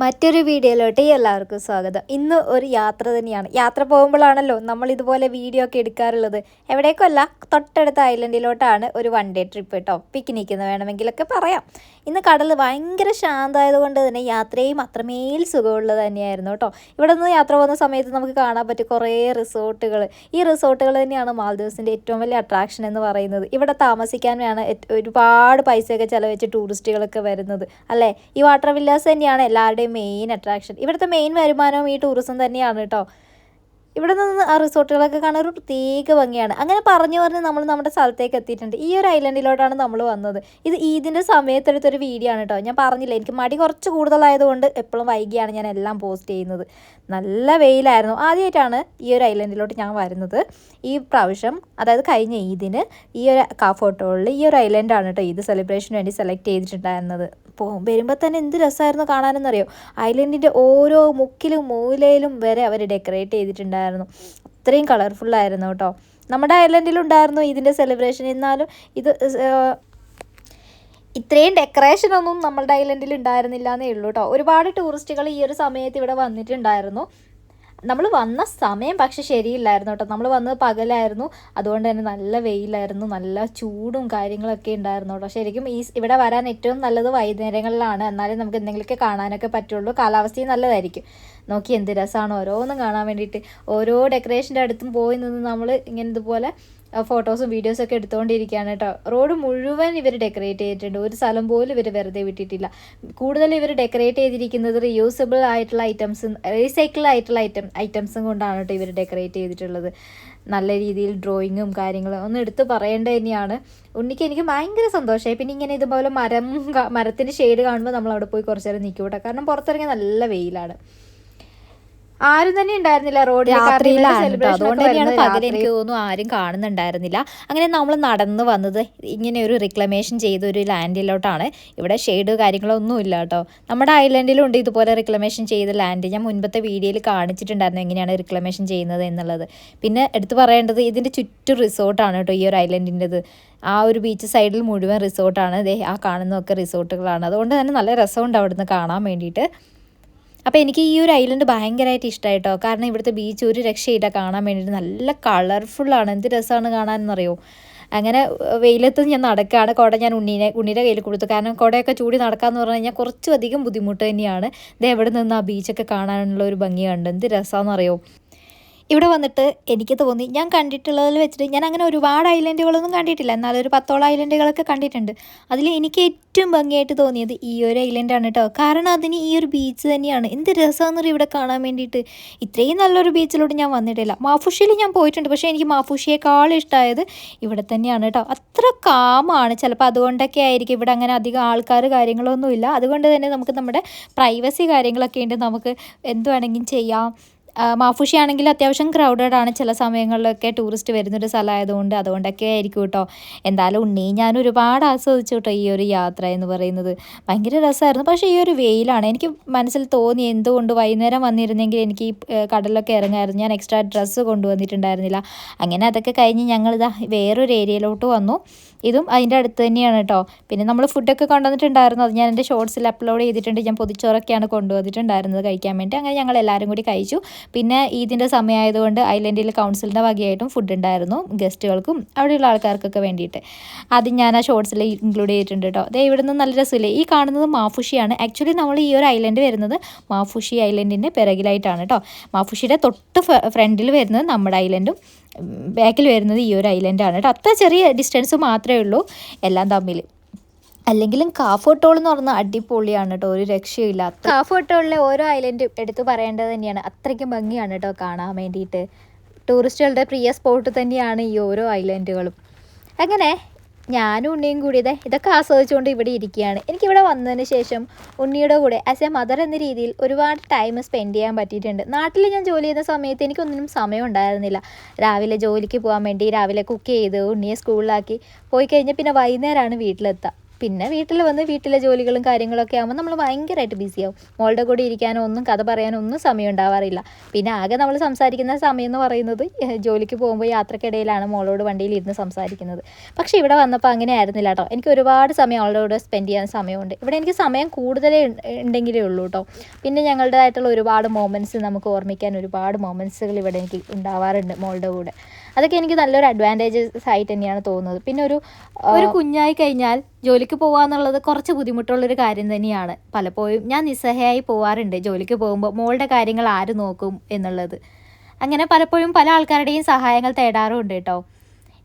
മറ്റൊരു വീഡിയോയിലോട്ട് എല്ലാവർക്കും സ്വാഗതം. ഇന്ന് ഒരു യാത്ര തന്നെയാണ്. യാത്ര പോകുമ്പോഴാണല്ലോ നമ്മൾ ഇതുപോലെ വീഡിയോ ഒക്കെ എടുക്കാറുള്ളത്. എവിടേക്കല്ല തൊട്ടടുത്ത ഐലൻഡിലോട്ടാണ് ഒരു വൺ ഡേ ട്രിപ്പ് കേട്ടോ പിക്നിക്ക് എന്ന് വേണമെങ്കിലൊക്കെ പറയാം. ഇന്ന് കടൽ ഭയങ്കര ശാന്തമായതുകൊണ്ട് തന്നെ യാത്രയും അത്രമേൽ സുഖമുള്ളത് തന്നെയായിരുന്നു കേട്ടോ ഇവിടെ നിന്ന് യാത്ര പോകുന്ന സമയത്ത് നമുക്ക് കാണാൻ പറ്റും കുറേ റിസോർട്ടുകൾ. ഈ റിസോർട്ടുകൾ തന്നെയാണ് മാൽദീവ്സിന്റെ ഏറ്റവും വലിയ അട്രാക്ഷൻ എന്ന് പറയുന്നത്. ഇവിടെ താമസിക്കാനാണ് ഒരുപാട് പൈസയൊക്കെ ചിലവെച്ച് ടൂറിസ്റ്റുകളൊക്കെ വരുന്നത്. അല്ലേ? ഈ വാട്ടർ വില്ലാസ് തന്നെയാണ് എല്ലാവരുടെയും മെയിൻ അട്രാക്ഷൻ ഇവിടുത്തെ മെയിൻ വരുമാനവും ഈ ടൂറിസം തന്നെയാണ് കേട്ടോ ഇവിടെ നിന്ന് ആ റിസോർട്ടുകളൊക്കെ കാണാൻ ഒരു പ്രത്യേക ഭംഗിയാണ്. അങ്ങനെ പറഞ്ഞു പറഞ്ഞ് നമ്മൾ നമ്മുടെ സ്ഥലത്തേക്ക് എത്തിയിട്ടുണ്ട്. ഈ ഒരു ഐലൻഡിലോട്ടാണ് നമ്മൾ വന്നത്. ഇത് ഈദിന്റെ സമയത്തെടുത്തൊരു വീഡിയോ ആണ് കേട്ടോ ഞാൻ പറഞ്ഞില്ല എനിക്ക് മടി കുറച്ച് കൂടുതലായതുകൊണ്ട് എപ്പോഴും വൈകിയാണ് ഞാൻ എല്ലാം പോസ്റ്റ് ചെയ്യുന്നത്. നല്ല വെയിലായിരുന്നു. ആദ്യമായിട്ടാണ് ഈ ഒരു ഐലൻഡിലോട്ട് ഞാൻ വരുന്നത്. ഈ പ്രാവശ്യം അതായത് കഴിഞ്ഞ ഈദിന് ഈ ഒരു കാഫോട്ടോളിൽ ഈ ഒരു ഐലൻഡാണ് കേട്ടോ ഈദ് സെലിബ്രേഷന് വേണ്ടി സെലക്ട് ചെയ്തിട്ടുണ്ടായിരുന്നത്. പോ വരുമ്പോൾ തന്നെ എന്ത് രസമായിരുന്നു കാണാനെന്നറിയോ? ഐലൻഡിന്റെ ഓരോ മുക്കിലും മൂലയിലും വരെ അവർ ഡെക്കറേറ്റ് ചെയ്തിട്ടുണ്ടായിരുന്നു. അത്രയും കളർഫുള്ളായിരുന്നു കേട്ടോ. നമ്മുടെ ഐലൻഡിലുണ്ടായിരുന്നു ഇതിന്റെ സെലിബ്രേഷൻ എന്നാലും ഇത് ഇത്രയും ഡെക്കറേഷൻ ഒന്നും നമ്മളുടെ ഐലൻഡിൽ ഉണ്ടായിരുന്നില്ല എന്നേ ഉള്ളൂ കേട്ടോ. ഒരുപാട് ടൂറിസ്റ്റുകൾ ഈ ഒരു സമയത്ത് ഇവിടെ വന്നിട്ടുണ്ടായിരുന്നു. നമ്മൾ വന്ന സമയം പക്ഷെ ശരിയില്ലായിരുന്നു കേട്ടോ. നമ്മൾ വന്നത് പകലായിരുന്നു. അതുകൊണ്ട് തന്നെ നല്ല വെയിലായിരുന്നു. നല്ല ചൂടും കാര്യങ്ങളൊക്കെ ഉണ്ടായിരുന്നു കേട്ടോ. ശരിക്കും ഈ ഇവിടെ വരാൻ ഏറ്റവും നല്ലത് വൈകുന്നേരങ്ങളിലാണ്. എന്നാലും നമുക്ക് എന്തെങ്കിലുമൊക്കെ കാണാനൊക്കെ പറ്റുള്ളൂ. കാലാവസ്ഥയും നല്ലതായിരിക്കും. നോക്കി എന്ത് രസമാണ് ഓരോന്നും കാണാൻ വേണ്ടിയിട്ട്. ഓരോ ഡെക്കറേഷന്റെ അടുത്തും പോയി നിന്ന് നമ്മൾ ഇങ്ങനെ ഇതുപോലെ ഫോട്ടോസും വീഡിയോസും ഒക്കെ എടുത്തുകൊണ്ടിരിക്കുകയാണ് കേട്ടോ റോഡ് മുഴുവൻ ഇവർ ഡെക്കറേറ്റ് ചെയ്തിട്ടുണ്ട്. ഒരു സ്ഥലം പോലും ഇവർ വെറുതെ വിട്ടിട്ടില്ല. കൂടുതൽ ഇവർ ഡെക്കറേറ്റ് ചെയ്തിരിക്കുന്നത് റീയൂസബിൾ ആയിട്ടുള്ള ഐറ്റംസും റീസൈക്കിൾ ആയിട്ടുള്ള ഐറ്റം ഐറ്റംസും കൊണ്ടാണ് കേട്ടോ ഇവർ ഡെക്കറേറ്റ് ചെയ്തിട്ടുള്ളത്. നല്ല രീതിയിൽ ഡ്രോയിങ്ങും കാര്യങ്ങളും ഒന്നും എടുത്തു പറയേണ്ടത് തന്നെയാണ്. ഉണ്ണിക്ക് എനിക്ക് ഭയങ്കര സന്തോഷമായി പിന്നെ ഇങ്ങനെ ഇതുപോലെ മരം മരത്തിന്റെ ഷെയ്ഡ് കാണുമ്പോൾ നമ്മൾ അവിടെ പോയി കുറച്ച് നേരം നിൽക്കും കാരണം പുറത്തിറങ്ങിയ നല്ല വെയിലാണ്. ആരും തന്നെ ഉണ്ടായിരുന്നില്ല. റോഡിൽ രാത്രിയിലാണ് അതുകൊണ്ട് തന്നെയാണ് പകൽ എനിക്ക് തോന്നുന്നു ആരും കാണുന്നുണ്ടായിരുന്നില്ല. അങ്ങനെ നമ്മൾ നടന്നു വന്നത് ഇങ്ങനെ ഒരു റിക്ലമേഷൻ ചെയ്ത ഒരു ലാൻഡിലോട്ടാണ് ഇവിടെ ഷെയ്ഡ് കാര്യങ്ങളൊന്നും ഇല്ല കേട്ടോ. നമ്മുടെ ഐലൻഡിലുണ്ട് ഇതുപോലെ റിക്ലമേഷൻ ചെയ്ത ലാൻഡ് ഞാൻ മുൻപത്തെ വീഡിയോയിൽ കാണിച്ചിട്ടുണ്ടായിരുന്നു എങ്ങനെയാണ് റിക്ലമേഷൻ ചെയ്യുന്നത് എന്നുള്ളത്. പിന്നെ എടുത്തു പറയേണ്ടത് ഇതിന്റെ ചുറ്റും റിസോർട്ടാണ് കേട്ടോ ഈ ഒരു ഐലൻഡിന്റെത് ആ ഒരു ബീച്ച് സൈഡിൽ മുഴുവൻ റിസോർട്ടാണ്. ദേ ആ കാണുന്നതൊക്കെ റിസോർട്ടുകളാണ്. അതുകൊണ്ട് തന്നെ നല്ല രസമുണ്ട് അവിടുന്ന് കാണാൻ വേണ്ടിയിട്ട്. അപ്പോൾ എനിക്ക് ഈ ഒരു ഐലൻഡ് ഭയങ്കരമായിട്ട് ഇഷ്ടമായിട്ടോ കാരണം ഇവിടുത്തെ ബീച്ച് ഒരു രക്ഷയില്ല. കാണാൻ വേണ്ടിയിട്ട് നല്ല കളർഫുള്ളാണ് എന്ത് രസമാണ് കാണാനെന്നറിയോ? അങ്ങനെ വെയിലത്ത് ഞാൻ നടക്കുകയാണ് കുട ഞാൻ ഉണ്ണീനെ ഉണ്ണിയുടെ കയ്യിൽ കൊടുത്തു. കാരണം കുടയൊക്കെ ചൂടി നടക്കാമെന്ന് പറഞ്ഞു കഴിഞ്ഞാൽ കുറച്ചും അധികം ബുദ്ധിമുട്ട് തന്നെയാണ്. ഇത് എവിടെ നിന്ന് ആ ബീച്ചൊക്കെ കാണാനുള്ള ഒരു ഭംഗിയുണ്ട്. എന്ത് രസമാണെന്നറിയോ ഇവിടെ വന്നിട്ട് എനിക്ക് തോന്നി. ഞാൻ കണ്ടിട്ടുള്ളതിൽ വെച്ചിട്ട് ഞാൻ അങ്ങനെ ഒരുപാട് ഐലൻഡുകളൊന്നും കണ്ടിട്ടില്ല. എന്നാലും ഒരു പത്തോളം ഐലൻഡുകളൊക്കെ കണ്ടിട്ടുണ്ട്. അതിൽ എനിക്ക് ഏറ്റവും ഭംഗിയായിട്ട് തോന്നിയത് ഈ ഒരു ഐലൻഡാണ് കേട്ടോ കാരണം അതിന് ഈ ഒരു ബീച്ച് തന്നെയാണ്. എന്ത് രസമാണെന്നറിയോ ഇവിടെ കാണാൻ വേണ്ടിയിട്ട്. ഇത്രയും നല്ലൊരു ബീച്ചിലോട്ട് ഞാൻ വന്നിട്ടില്ല. മാഫുഷിയിൽ ഞാൻ പോയിട്ടുണ്ട്. പക്ഷേ എനിക്ക് മാഫുഷിയേക്കാൾ ഇഷ്ടമായത് ഇവിടെ തന്നെയാണ് കേട്ടോ അത്ര കാമാണ്. ചിലപ്പോൾ അതുകൊണ്ടൊക്കെ ആയിരിക്കും. ഇവിടെ അങ്ങനെ അധികം ആൾക്കാർ കാര്യങ്ങളൊന്നുമില്ല. അതുകൊണ്ട് തന്നെ നമുക്ക് നമ്മുടെ പ്രൈവസി കാര്യങ്ങളൊക്കെ ഉണ്ട്. നമുക്ക് എന്ത് വേണമെങ്കിലും ചെയ്യാം. മാഫുഷി ആണെങ്കിൽ അത്യാവശ്യം ക്രൗഡഡ് ആണ് ചില സമയങ്ങളിലൊക്കെ ടൂറിസ്റ്റ് വരുന്നൊരു സ്ഥലമായതുകൊണ്ട് അതുകൊണ്ടൊക്കെ ആയിരിക്കും കേട്ടോ. എന്തായാലും ഉണ്ണി ഞാൻ ഒരുപാട് ആസ്വദിച്ചു കേട്ടോ ഈ ഒരു യാത്ര എന്ന് പറയുന്നത്. ഭയങ്കര രസമായിരുന്നു. പക്ഷേ ഈ ഒരു വെയിലാണ്. എനിക്ക് മനസ്സിൽ തോന്നി എന്തുകൊണ്ട് വൈകുന്നേരം വന്നിരുന്നെങ്കിൽ എനിക്ക് ഈ കടലിലൊക്കെ ഇറങ്ങായിരുന്നു. ഞാൻ എക്സ്ട്രാ ഡ്രസ്സ് കൊണ്ടുവന്നിട്ടുണ്ടായിരുന്നില്ല. അങ്ങനെ അതൊക്കെ കഴിഞ്ഞ് ഞങ്ങൾ ഞങ്ങളിതാ വേറൊരു ഏരിയയിലോട്ട് വന്നു. ഇതും അതിന്റെ അടുത്ത് തന്നെയാണ് കേട്ടോ. പിന്നെ നമ്മൾ ഫുഡൊക്കെ കൊണ്ടുവന്നിട്ടുണ്ടായിരുന്നു. അത് ഞാൻ എന്റെ ഷോർട്സിൽ അപ്ലോഡ് ചെയ്തിട്ടുണ്ട്. ഞാൻ പൊതിച്ചോറൊക്കെയാണ് കൊണ്ടുവന്നിട്ടുണ്ടായിരുന്നത് കഴിക്കാൻ വേണ്ടി. അങ്ങനെ ഞങ്ങൾ എല്ലാവരും കൂടി കഴിച്ചു. പിന്നെ ഈദിന്റെ സമയമായതുകൊണ്ട് ഐലൻഡിൽ കൗൺസിലിന്റെ വകയായിട്ടും ഫുഡ് ഉണ്ടായിരുന്നു ഗസ്റ്റുകൾക്കും അവിടെയുള്ള ആൾക്കാർക്കൊക്കെ വേണ്ടിയിട്ട്. അത് ഞാൻ ആ ഷോർട്സിൽ ഇൻക്ലൂഡ് ചെയ്തിട്ടുണ്ട് കേട്ടോ. അതേ ഇവിടെ നിന്ന് നല്ല രസമില്ലേ? ഈ കാണുന്നത് മാഫുഷിയാണ്. ആക്ച്വലി നമ്മൾ ഈ ഒരു ഐലൻഡ് വരുന്നത് മാഫുഷി ഐലൻഡിന്റെ പിറകിലായിട്ടാണ് കേട്ടോ. മാഫുഷിയുടെ തൊട്ട് ഫ്രണ്ടിൽ വരുന്നത് നമ്മുടെ ഐലൻഡും ബാക്കിൽ വരുന്നത് ഈ ഒരു ഐലൻഡാണ് കേട്ടോ. അത്ര ചെറിയ ഡിസ്റ്റൻസ് മാത്രമേ ഉള്ളൂ. എല്ലാം തമ്മിൽ. അല്ലെങ്കിലും കാഫോട്ടോൾ എന്ന് പറഞ്ഞ അടിപൊളിയാണ് കേട്ടോ ഒരു രക്ഷയില്ലാത്ത കാഫോട്ടോളിലെ ഓരോ ഐലൻഡ് എടുത്തു പറയേണ്ടത് തന്നെയാണ്. അത്രയ്ക്കും ഭംഗിയാണ് കേട്ടോ കാണാൻ വേണ്ടിയിട്ട്. ടൂറിസ്റ്റുകളുടെ പ്രിയ സ്പോട്ട് തന്നെയാണ് ഈ ഓരോ ഐലൻഡുകളും. അങ്ങനെ ഞാനും ഉണ്ണിയും കൂടി ഇതേ ഇതൊക്കെ ആസ്വദിച്ചുകൊണ്ട് ഇവിടെ ഇരിക്കുകയാണ്. എനിക്കിവിടെ വന്നതിന് ശേഷം ഉണ്ണിയുടെ കൂടെ ആസ് എ മദർ എന്ന രീതിയിൽ ഒരുപാട് ടൈം സ്പെൻഡ് ചെയ്യാൻ പറ്റിയിട്ടുണ്ട്. നാട്ടിൽ ഞാൻ ജോലി ചെയ്യുന്ന സമയത്ത് എനിക്കൊന്നിനും സമയം ഉണ്ടായിരുന്നില്ല. രാവിലെ ജോലിക്ക് പോകാൻ വേണ്ടി രാവിലെ കുക്ക് ചെയ്ത് ഉണ്ണിയെ സ്കൂളിലാക്കി പോയി കഴിഞ്ഞാൽ പിന്നെ വൈകുന്നേരമാണ് വീട്ടിലെത്തുക പിന്നെ വീട്ടിൽ വന്ന് വീട്ടിലെ ജോലികളും കാര്യങ്ങളൊക്കെ ആകുമ്പോൾ നമ്മൾ ഭയങ്കരമായിട്ട് ബിസിയാവും മോളുടെ കൂടെ ഇരിക്കാനോ ഒന്നും കഥ പറയാനോ ഒന്നും സമയം ഉണ്ടാവാറില്ല. പിന്നെ ആകെ നമ്മൾ സംസാരിക്കുന്ന സമയം എന്ന് പറയുന്നത് ജോലിക്ക് പോകുമ്പോൾ യാത്രക്കിടയിലാണ് മോളോട് വണ്ടിയിൽ ഇരുന്ന് സംസാരിക്കുന്നത്. പക്ഷേ ഇവിടെ വന്നപ്പോൾ അങ്ങനെ ആയിരുന്നില്ല കേട്ടോ എനിക്ക് ഒരുപാട് സമയം അവളുടെ കൂടെ സ്പെൻഡ് ചെയ്യാൻ സമയമുണ്ട്. ഇവിടെ എനിക്ക് സമയം കൂടുതലേ ഉണ്ടെങ്കിലേ ഉള്ളൂ കേട്ടോ പിന്നെ ഞങ്ങളുടേതായിട്ടുള്ള ഒരുപാട് മൊമെന്റ്സ് നമുക്ക് ഓർമ്മിക്കാൻ ഒരുപാട് മൊമെന്റ്സുകൾ ഇവിടെ എനിക്ക് ഉണ്ടാവാറുണ്ട് മോളുടെ കൂടെ. അതൊക്കെ എനിക്ക് നല്ലൊരു അഡ്വാന്റേജസ് ആയിട്ട് തന്നെയാണ് തോന്നുന്നത്. പിന്നെ ഒരു ഒരു കുഞ്ഞായി കഴിഞ്ഞാൽ ജോലിക്ക് പോകുക എന്നുള്ളത് കുറച്ച് ബുദ്ധിമുട്ടുള്ളൊരു കാര്യം തന്നെയാണ്. പലപ്പോഴും ഞാൻ നിസ്സഹായി പോവാറുണ്ട്. ജോലിക്ക് പോകുമ്പോൾ മോളുടെ കാര്യങ്ങൾ ആര് നോക്കും എന്നുള്ളത്. അങ്ങനെ പലപ്പോഴും പല ആൾക്കാരുടെയും സഹായങ്ങൾ തേടാറുണ്ട് കേട്ടോ.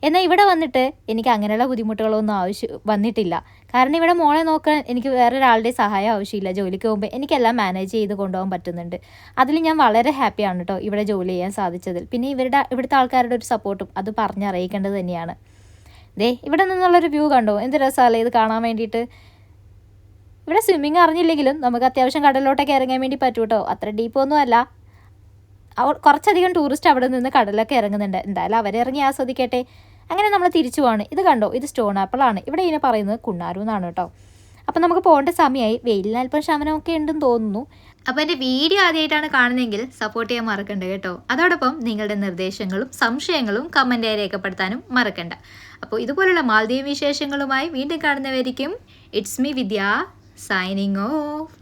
എന്നാൽ ഇവിടെ വന്നിട്ട് എനിക്ക് അങ്ങനെയുള്ള ബുദ്ധിമുട്ടുകളൊന്നും ആവശ്യം വന്നിട്ടില്ല. കാരണം ഇവിടെ മോളെ നോക്കാൻ എനിക്ക് വേറെ ഒരാളുടെ സഹായം ആവശ്യമില്ല. ജോലിക്ക് പോകുമ്പോൾ എനിക്കെല്ലാം മാനേജ് ചെയ്ത് കൊണ്ടുപോകാൻ പറ്റുന്നുണ്ട്. അതിൽ ഞാൻ വളരെ ഹാപ്പിയാണ് കേട്ടോ ഇവിടെ ജോലി ചെയ്യാൻ സാധിച്ചതിൽ. പിന്നെ ഇവരുടെ ഇവിടുത്തെ ആൾക്കാരുടെ ഒരു സപ്പോർട്ടും അത് പറഞ്ഞറിയിക്കേണ്ടത് തന്നെയാണ്. ദേ ഇവിടെ നിന്നുള്ളൊരു വ്യൂ കണ്ടോ. എന്ത് രസമല്ലേ ഇത് കാണാൻ വേണ്ടിയിട്ട്. ഇവിടെ സ്വിമ്മിങ് അറിഞ്ഞില്ലെങ്കിലും നമുക്ക് അത്യാവശ്യം കടലിലോട്ടൊക്കെ ഇറങ്ങാൻ വേണ്ടി പറ്റൂ കേട്ടോ അത്ര ഡീപ്പൊന്നും അല്ല. അവർ കുറച്ചധികം ടൂറിസ്റ്റ് അവിടെ നിന്ന് കടലൊക്കെ ഇറങ്ങുന്നുണ്ട്. എന്തായാലും അവരെ ഇറങ്ങി ആസ്വദിക്കട്ടെ. അങ്ങനെ നമ്മൾ തിരിച്ചു പോവാണ്. ഇത് കണ്ടോ? ഇത് സ്റ്റോൺ ആപ്പിളാണ്. ഇവിടെ ഇതിനെ പറയുന്നത് കുണ്ണാരു എന്നാണ് കേട്ടോ അപ്പം നമുക്ക് പോകേണ്ട സമയമായി വെയിലിന് അല്പം ശമനമൊക്കെ ഉണ്ടെന്ന് തോന്നുന്നു. അപ്പോൾ എന്റെ വീഡിയോ ആദ്യമായിട്ടാണ് കാണുന്നതെങ്കിൽ സപ്പോർട്ട് ചെയ്യാൻ മറക്കണ്ട കേട്ടോ. അതോടൊപ്പം നിങ്ങളുടെ നിർദ്ദേശങ്ങളും സംശയങ്ങളും കമന്റായി രേഖപ്പെടുത്താനും മറക്കണ്ട. അപ്പോൾ ഇതുപോലുള്ള മാലദ്വീപ് വിശേഷങ്ങളുമായി വീണ്ടും കാണുന്നവരിക്കും. It's me Vidya signing off